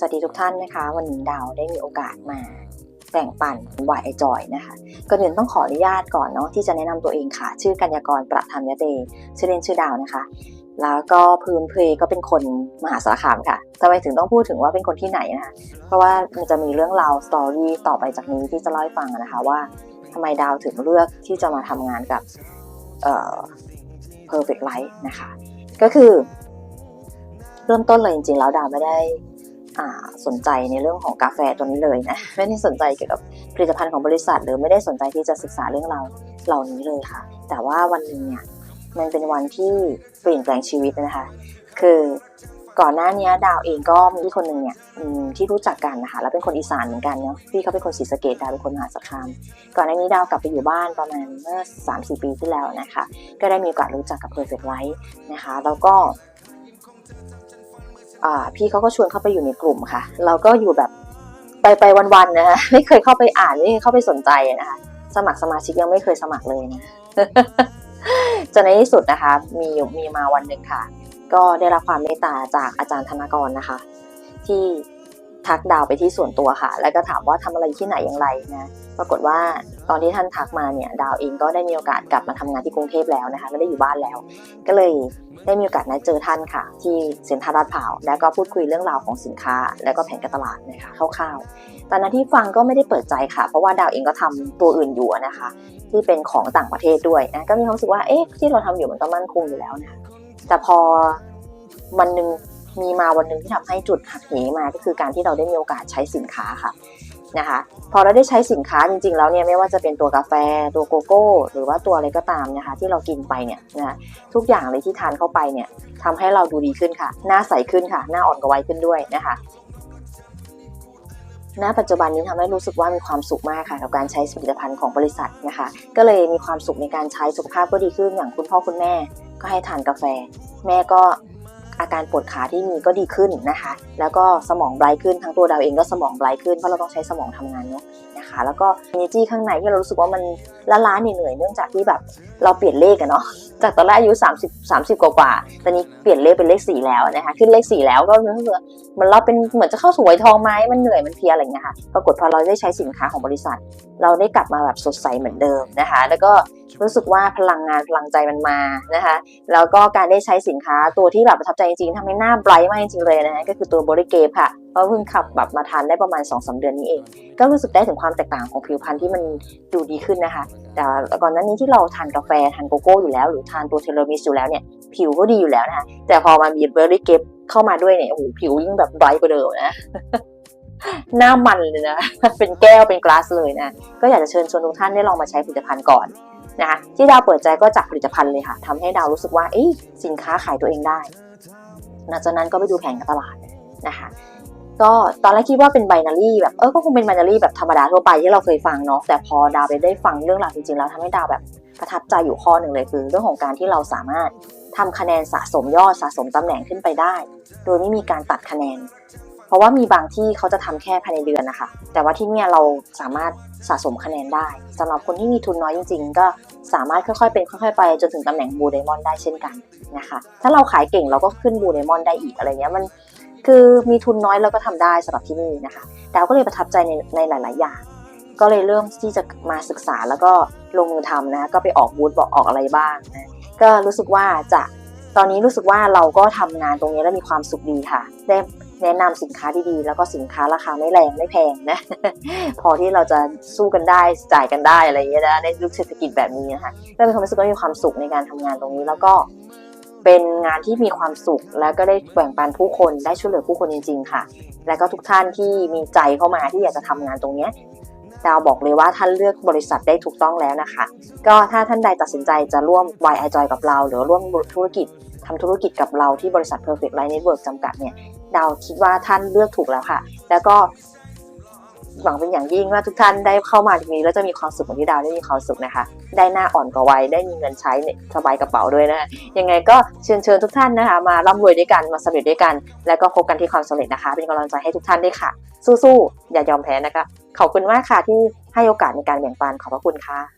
สวัสดีทุกท่านนะคะ วันนี้ดาวได้มีโอกาสมาแบ่งปันวายไอจอยนะคะก่อนอื่นต้องขออนุญาตก่อนเนาะที่จะแนะนำตัวเองค่ะ ชื่อกัญญากรประธรรมยเตชื่อเล่นชื่อดาวนะคะ แล้วก็พื้นเพก็เป็นคนมหาสารคามค่ะทำไมถึงต้องพูดถึงว่าเป็นคนที่ไหนนะคะเพราะว่ามันจะมีเรื่องราวสตอรี่ต่อไปจากนี้ที่จะเล่าให้ฟังนะคะว่าทำไมดาวถึงเลือกที่จะมาทำงานกับเอ่อ perfect life นะคะ ก็คือเริ่มต้นเลยจริงๆแล้วดาวไม่ได้ สนใจในเรื่องของกาแฟตัวนี้เลยนะไม่ได้สนใจเกี่ยวกับผลิตภัณฑ์ของบริษัท หรือไม่ได้สนใจที่จะศึกษาเรื่องราวเหล่านี้เลยค่ะ แต่ว่าวันหนึงเนี่ยมันเป็นวันที่เปลี่ยนแปลงชีวิตนะคะ คือก่อนหน้านี้ดาวเองก็มีพี่คนหนึ่งเนี่ยอืมที่รู้จักกันนะคะแล้วเป็นคนอีสานเหมือนกันเนาะพี่เขาเป็นคนศรีสะเกดดาวเป็นคนมหาสารคาม ก่อนหน้านี้ดาวกลับไปอยู่บ้านประมาณเมื่อ3 4 ปีที่แล้วนะคะ ก็ได้มีโอกาสรู้จักกับ Perfect Life นะคะ แล้วก็อ่า พี่เขาก็ชวนเข้าไปอยู่ในกลุ่มค่ะ เราก็อยู่แบบไปไปวันๆนะคะไม่เคยเข้าไปอ่านไม่เคยเข้าไปสนใจนะคะสมัครสมาชิกยังไม่เคยสมัครเลยนะจนในที่สุดนะคะ มีมีมาวันหนึ่งค่ะ ก็ได้รับความเมตตาจากอาจารย์ธนกรนะคะ ที่ ทักดาวไปที่ส่วนตัวค่ะ แล้วก็ถามว่าทำอะไรที่ไหนอย่างไรนะปรากฏว่าตอนที่ท่านทักมาเนี่ยดาวเองก็ได้มีโอกาสกลับมาทำงานที่กรุงเทพแล้วนะคะไม่ได้อยู่บ้านแล้ว ก็เลยได้มีโอกาสนัดเจอท่านค่ะ ที่เซ็นทรัลลาดพร้าวแล้วก็พูดคุยเรื่องราวของสินค้า แล้วก็แผนการตลาดนะคะคร่าวๆตอนนั้นที่ฟังก็ไม่ได้เปิดใจค่ะ เพราะว่าดาวเองก็ทำตัวอื่นอยู่นะคะ ที่เป็นของต่างประเทศด้วยนะก็มีความรู้สึกว่าเอ๊ะที่เราทำอยู่มันก็มั่นคงอยู่แล้วนะแต่พอวันหนึ่ง มีมาวันหนึ่งที่ทำให้จุดหักเหมาก็คือการที่เราได้มีโอกาสใช้สินค้าค่ะนะคะพอเราได้ใช้สินค้าจริงๆแล้วเนี่ยไม่ว่าจะเป็นตัวกาแฟตัวโกโก้ หรือว่าตัวอะไรก็ตามนะคะที่เรากินไปเนี่ยนะทุกอย่างเลยที่ทานเข้าไปเนี่ยทำให้เราดูดีขึ้นค่ะ หน้าใสขึ้นค่ะ หน้าอ่อนกว่าวัยขึ้นด้วยนะคะณปัจจุบันนี้ทำให้รู้สึกว่ามีความสุขมากค่ะกับการใช้ผลิตภัณฑ์ของบริษัทนะคะ ก็เลยมีความสุขในการใช้สุขภาพก็ดีขึ้นอย่างคุณพ่อคุณแม่ ก็ให้ทานกาแฟ แม่ก็ อาการปวดขาที่มีก็ดีขึ้นนะคะ แล้วก็สมองไบรท์ขึ้นทั้งตัวดาวเองก็สมองไบรท์ขึ้นเพราะเราต้องใช้สมองทำงานเนาะนะคะ แล้วก็ energy ข้างในที่เรารู้สึกว่ามันละล้าเหนื่อยเนื่องจากที่แบบเราเปลี่ยนเลขอะเนาะ จากตอนแรกอายุ 30 30 กว่ากว่าตอนนี้เปลี่ยนเลขเป็นเลข4แล้วนะคะขึ้นเลข4แล้วก็รู้สึกว่าเหมือนเราเป็นเหมือนจะเข้าสู่วัยทองไหมมันเหนื่อยมันเพียอะไรเงี้ยค่ะปรากฏพอเราได้ใช้สินค้าของบริษัท เราได้กลับมาแบบสดใสเหมือนเดิมนะคะ แล้วก็รู้สึกว่าพลังงานพลังใจมันมานะคะ แล้วก็การได้ใช้สินค้าตัวที่แบบประทับใจจริงๆทำให้หน้าไบรท์มากจริงๆเลยนะฮะก็คือตัวบริเกฟค่ะเพราะเพิ่งขับแบบมาทานได้ประมาณ2อสเดือนนี้เอง ก็รู้สึกได้ถึงความแตกต่างของผิวพรรณที่มันดูดีขึ้นนะคะ แต่ก่อนหน้านี้ที่เราทานกาแฟทานโกโก้อยู่แล้ว หรือทานตัวเทเลมิสอยู่แล้วเนี่ยผิวก็ดีอยู่แล้วนะคะแต่พอมามีเบอร์รี่เกฟเข้ามาด้วยเนี่ยโอ้โหผิวยิ่งแบบไบกว่าเดิมนะหน้ามันเลยนะ เป็นแก้วเป็นกลาสเลยนะ ก็อยากจะเชิญชวนทุกท่านได้ลองมาใช้ผลิตภัณฑ์ก่อนนะคะ ที่ดาวเปิดใจก็จากผลิตภัณฑ์เลยค่ะทำให้ดาวรู้สึกว่า เอ๊ะสินค้าขายตัวเองได้ หลังจากนั้นก็ไปดูแผนการตลาดนะคะ ก็ตอนแรกคิดว่าเป็นไบนารี่แบบเออก็คงเป็นไบนารี่แบบธรรมดาทั่วไปที่เราเคยฟังเนาะแต่พอดาวไปได้ฟังเรื่องราวจริงๆแล้วทำให้ดาวแบบประทับใจอยู่ข้อหนึ่งเลยคือ เรื่องของการที่เราสามารถทำคะแนนสะสมยอดสะสมตำแหน่งขึ้นไปได้ โดยไม่มีการตัดคะแนน เพราะว่ามีบางที่เขาจะทำแค่ภายในเดือนนะคะ แต่ว่าที่เนี่ยเราสามารถสะสมคะแนนได้สำหรับคนที่มีทุนน้อยจริง ๆ ก็สามารถค่อยๆเป็นค่อยๆไปจนถึงตำแหน่งบูไดมอนด์ได้เช่นกันนะคะ ถ้าเราขายเก่งเราก็ขึ้นบูไดมอนด์ได้อีกอะไรเงี้ยมัน คือมีทุนน้อยเราก็ทำได้สำหรับที่นี่นะคะดาวก็เลยประทับใจในในหลาย ๆ อย่าง ก็เลยเริ่มที่จะมาศึกษาแล้วก็ลงมือทำนะก็ไปออกบูธบอกออกอะไรบ้างนะก็รู้สึกว่าจะตอนนี้รู้สึกว่าเราก็ทำงานตรงนี้แล้วมีความสุขดีค่ะได้แนะนำสินค้าดีๆ แล้วก็สินค้าราคาไม่แรงไม่แพงนะ พอที่เราจะสู้กันได้จ่ายกันได้อะไรอย่างเงี้ยนะในยุคเศรษฐกิจแบบนี้นะคะก็เป็นความรู้สึกว่ามีความสุขในการทำงานตรงนี้ แล้วก็ เป็นงานที่มีความสุข แล้วก็ได้แบ่งปันผู้คนได้ช่วยเหลือผู้คนจริง ๆ ค่ะ แล้วก็ทุกท่านที่มีใจเข้ามาที่อยากจะทำงานตรงเนี้ยดาวบอกเลยว่าท่านเลือกบริษัทได้ถูกต้องแล้วนะคะ ก็ถ้าท่านใดตัดสินใจจะร่วม YI Joy กับเรา หรือร่วมธุรกิจทำธุรกิจกับเราที่บริษัท Perfect Life Network จำกัดเนี่ยดาวคิดว่าท่านเลือกถูกแล้วค่ะ แล้วก็ หวังเป็นอย่างยิ่งว่าทุกท่านได้เข้ามาตรงนี้แล้วจะมีความสุขเหมือนที่ดาวได้มีความสุขนะคะ ได้หน้าอ่อนกว่าวัยได้มีเงินใช้เนี่ยสบายกระเป๋าด้วยนะยังไงก็เชิญเชิญทุกท่านนะคะ มาร่ำรวยด้วยกันมาสำเร็จด้วยกัน แล้วก็พบกันที่ความสำเร็จนะคะ เป็นกำลังใจให้ทุกท่านด้วยค่ะ สู้ๆอย่ายอมแพ้นะคะขอบคุณมากค่ะที่ให้โอกาสในการแบ่งปันขอบพระคุณค่ะ